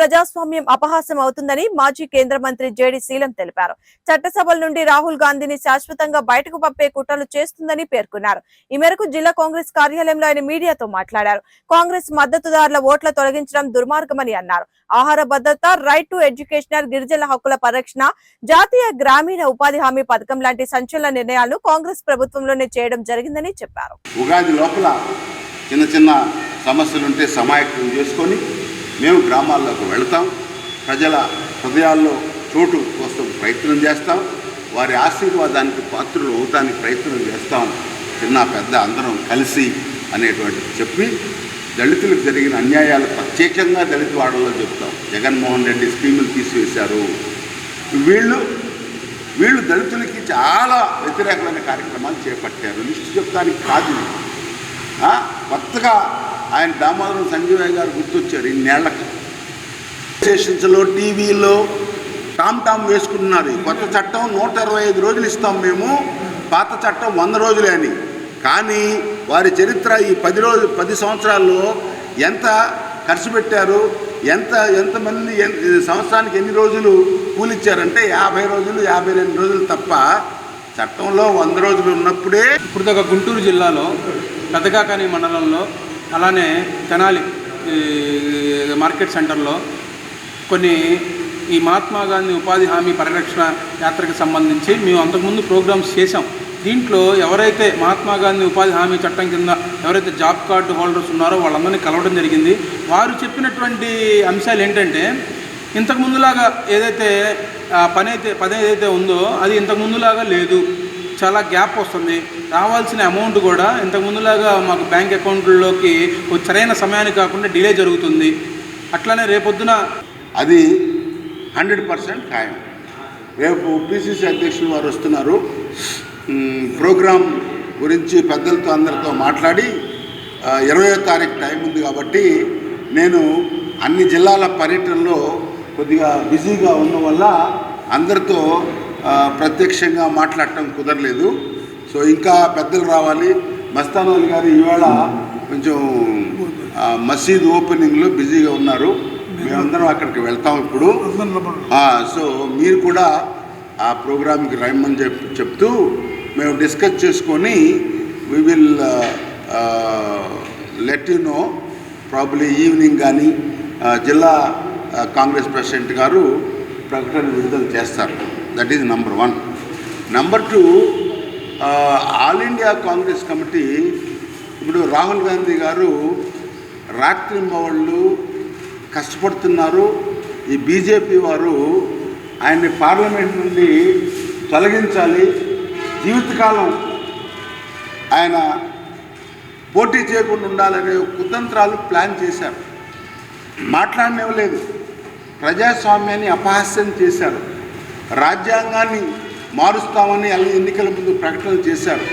ప్రజాస్వామ్యం అపహాసం అవుతుందని మాజీ కేంద్ర మంత్రి జేడి శీలం తెలిపారు. చట్టసభల నుండి రాహుల్ గాంధీని శాశ్వతంగా బయటకు పంపే కుట్రలు చేస్తుందని పేర్కొన్నారు. ఈ మేరకు జిల్లా కాంగ్రెస్ కార్యాలయంలో ఆయన మీడియాతో మాట్లాడారు. కాంగ్రెస్ మద్దతుదారుల ఓట్ల తొలగించడం దుర్మార్గమని అన్నారు. ఆహార భద్రత రైట్ టు ఎడ్యుకేషనల్ గిరిజన హక్కుల పరిరక్షణ జాతీయ గ్రామీణ ఉపాధి హామీ పథకం లాంటి సంచలన నిర్ణయాలను కాంగ్రెస్ ప్రభుత్వంలోనే చేయడం జరిగిందని చెప్పారు. ఉగాది లోపల చిన్న చిన్న సమస్యలుంటే సమాయత్తం చేసుకొని మేము గ్రామాల్లోకి వెళతాం. ప్రజల హృదయాల్లో చోటు కోసం ప్రయత్నం చేస్తాం. వారి ఆశీర్వాదానికి పాత్రలు అవుతానికి ప్రయత్నం చేస్తాం. చిన్న పెద్ద అందరం కలిసి అనేటువంటిది చెప్పి దళితులకు జరిగిన అన్యాయాలు ప్రత్యేకంగా దళిత వాడల్లో చెప్తాం. జగన్మోహన్ రెడ్డి స్కీములు తీసివేశారు. వీళ్ళు వీళ్ళు దళితులకి చాలా వ్యతిరేకమైన కార్యక్రమాలు చేపట్టారు. లిస్టు చెప్తానికి కాదు. కొత్తగా ఆయన దామోదరం సంజీవయ్య గారు గుర్తొచ్చారు ఇన్నేళ్ళకు స్టేషన్స్లో టీవీలో టామ్ టామ్ వేసుకుంటున్నారు. కొత్త చట్టం నూట ఇరవై ఐదు రోజులు ఇస్తాం మేము పాత చట్టం వంద రోజులే అని. కానీ వారి చరిత్ర ఈ పది రోజు పది సంవత్సరాల్లో ఎంత ఖర్చు పెట్టారు ఎంత ఎంతమంది సంవత్సరానికి ఎన్ని రోజులు కూలిచ్చారంటే యాభై రోజులు యాభై రెండు రోజులు తప్ప చట్టంలో వంద రోజులు ఉన్నప్పుడే ఇప్పుడు దాకా గుంటూరు జిల్లాలో పెద్దకాకాని మండలంలో అలానే తెనాలి మార్కెట్ సెంటర్లో కొన్ని ఈ మహాత్మా గాంధీ ఉపాధి హామీ పరిరక్షణ యాత్రకు సంబంధించి మేము అంతకుముందు ప్రోగ్రామ్స్ చేశాం. దీంట్లో ఎవరైతే మహాత్మా గాంధీ ఉపాధి హామీ చట్టం కింద ఎవరైతే జాబ్ కార్డు హోల్డర్స్ ఉన్నారో వాళ్ళందరినీ కలవడం జరిగింది. వారు చెప్పినటువంటి అంశాలు ఏంటంటే ఇంతకు ముందులాగా ఏదైతే పని అయితే పని ఏదైతే ఉందో అది ఇంతకు ముందులాగా లేదు. చాలా గ్యాప్ వస్తుంది. రావాల్సిన అమౌంట్ కూడా ఇంతకుముందులాగా మాకు బ్యాంక్ అకౌంట్లలోకి సరైన సమయానికి కాకుండా డిలే జరుగుతుంది. అట్లానే రేపొద్దున అది హండ్రెడ్ పర్సెంట్ ఖాయం. రేపు పిసిసి అధ్యక్షులు వారు వస్తున్నారు. ప్రోగ్రాం గురించి పెద్దలతో అందరితో మాట్లాడి ఇరవయో తారీఖు టైం ఉంది కాబట్టి నేను అన్ని జిల్లాల పర్యటనలో కొద్దిగా బిజీగా ఉన్న వల్ల అందరితో ప్రత్యక్షంగా మాట్లాడటం కుదరలేదు. సో ఇంకా పెద్దలు రావాలి. మస్తాన్ అలీ గారు ఈవేళ కొంచెం మసీద్ ఓపెనింగ్లో బిజీగా ఉన్నారు. మేమందరం అక్కడికి వెళ్తాం ఇప్పుడు. సో మీరు కూడా ఆ ప్రోగ్రామ్కి రమ్మని చెప్ చెప్తూ మేము డిస్కస్ చేసుకొని we will let you know probably evening కానీ జిల్లా కాంగ్రెస్ ప్రెసిడెంట్ గారు ప్రకటన విడుదల చేస్తారు. That is number one number two all India Congress committee ఇప్పుడు రాహుల్ గాంధీ గారు రాత్రింబవళ్ళు కష్టపడుతున్నారు. ఈ బీజేపీ వారు ఆయన్ని పార్లమెంట్ నుండి తొలగించాలి. జీవితకాలం ఆయన పోటీ చేయకుండా ఉండాలనే కుతంత్రాలు ప్లాన్ చేశారు. మాట్లాడనివ్వలేదు ప్రజాస్వామ్యాన్ని అపహాస్యం చేశారు. రాజ్యాంగాన్ని మారుస్తామని అన్ని ఎన్నికల ముందు ప్రకటనలు చేశారు.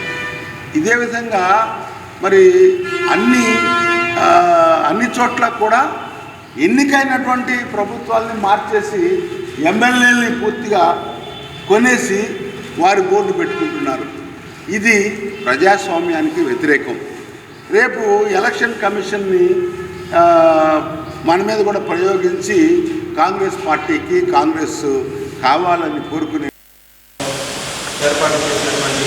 ఇదే విధంగా మరి అన్ని అన్ని చోట్ల కూడా ఎన్నికైనటువంటి ప్రభుత్వాల్ని మార్చేసి ఎమ్మెల్యేలని పూర్తిగా కొనేసి వారి బోర్డు పెట్టుకుంటున్నారు. ఇది ప్రజాస్వామ్యానికి వ్యతిరేకం. రేపు ఎలక్షన్ కమిషన్ని మన మీద కూడా ప్రయోగించి కాంగ్రెస్ పార్టీకి కాంగ్రెస్ కావాలని కోరుకునే ఏర్పాటు చేసినటువంటి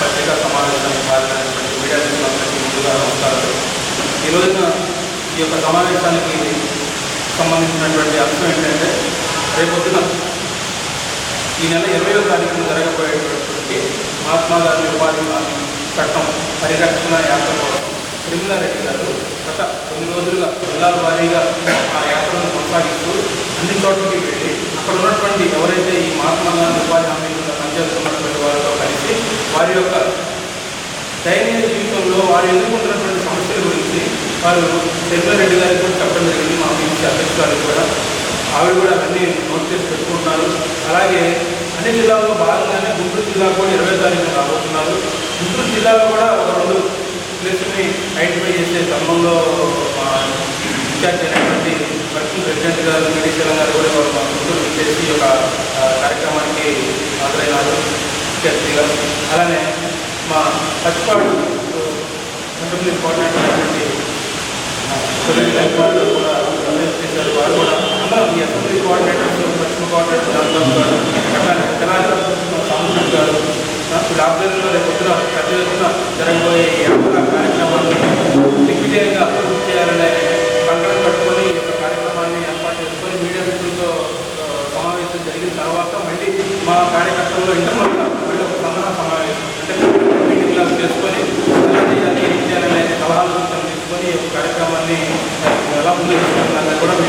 పత్రికా సమావేశానికి పాల్గొన్నటువంటి మీడియా మిత్రులందరికీ ముందుగా నమస్కారాలు. ఈ రోజున ఈ యొక్క సమావేశానికి సంబంధించినటువంటి అంశం ఏంటంటే రేపొద్దున ఈ నెల ఇరవయో తారీఖున జరగబోయేటటువంటి మహాత్మా గాంధీ ఉపాధి హామీ చట్టం పరిరక్షణ యాత్ర కోసం తిరుమలారెడ్డి గారు గత కొన్ని రోజులుగా జిల్లాల వారీగా ఆ యాత్రను కొనసాగిస్తూ అన్ని చోట్లకి ఇక్కడ ఉన్నటువంటి ఎవరైతే ఈ మహాత్మా గాంధీ ఉపాధి హామీ కింద పనిచేస్తున్నటువంటి వారితో కలిసి వారి యొక్క దైనందిన జీవితంలో వారు ఎదుర్కొంటున్నటువంటి సమస్యల గురించి వారు రెడ్డి గారికి కూడా చెప్పడం జరిగింది. మా పిలిచి అధ్యక్షురాలు కూడా. ఆవిడ కూడా అవన్నీ నోట్ చేసి పెట్టుకుంటున్నారు. అలాగే అన్ని జిల్లాల్లో భాగంగానే గుంటూరు జిల్లా కూడా ఇరవై తారీఖున రాబోతున్నారు. గుంటూరు జిల్లాలో కూడా ఒక రెండు ప్లేస్ని ఐడెంటిఫై చేసే క్రమంలో ఇన్ఛార్జ్ అయినటువంటి వర్కింగ్ ప్రెసిడెంట్ గారు మెడికల్ గారు కూడా గుంటూరు యొక్క కార్యక్రమానికి హాజరైనారు. ఇన్ఛార్జిగా అలానే మా పచ్చిపాడు అసెంబ్లీ కోఆర్డినేటర్ అయినటువంటి సురేష్ గారు కూడా అరెస్ట్ చేశారు. వారు కూడా అందరూ ఈ అసెంబ్లీ కోఆర్డినేటర్స్ పశ్చిమ కోఆర్డినేటర్ రాంబాబు గారు అట్లానే తెలంగాణ సాంస్కృతిక గారు వీళ్ళ ఆధ్వర్యంలో రేపు పొద్దున ప్రతి ఎత్తున జరగబోయే యాత్ర కార్యక్రమాన్ని దిగ్విజయంగా పూర్తి చేయాలనే కంకణం కట్టుకొని ఈ యొక్క కార్యక్రమాన్ని ఏర్పాటు చేసుకొని మీడియా మిత్రులతో ఆ, సమావేశం జరిగిన తర్వాత మళ్ళీ మా కార్యకర్తల్లో ఇంటర్నల్ మళ్ళీ సమావేశం అంటే మీటింగ్ లాగా చేసుకొని ఎలా చేయాలి ఏం సలహాలు తీసుకొని ఈ కార్యక్రమాన్ని ఎలా ముందుకు కూడా మీరు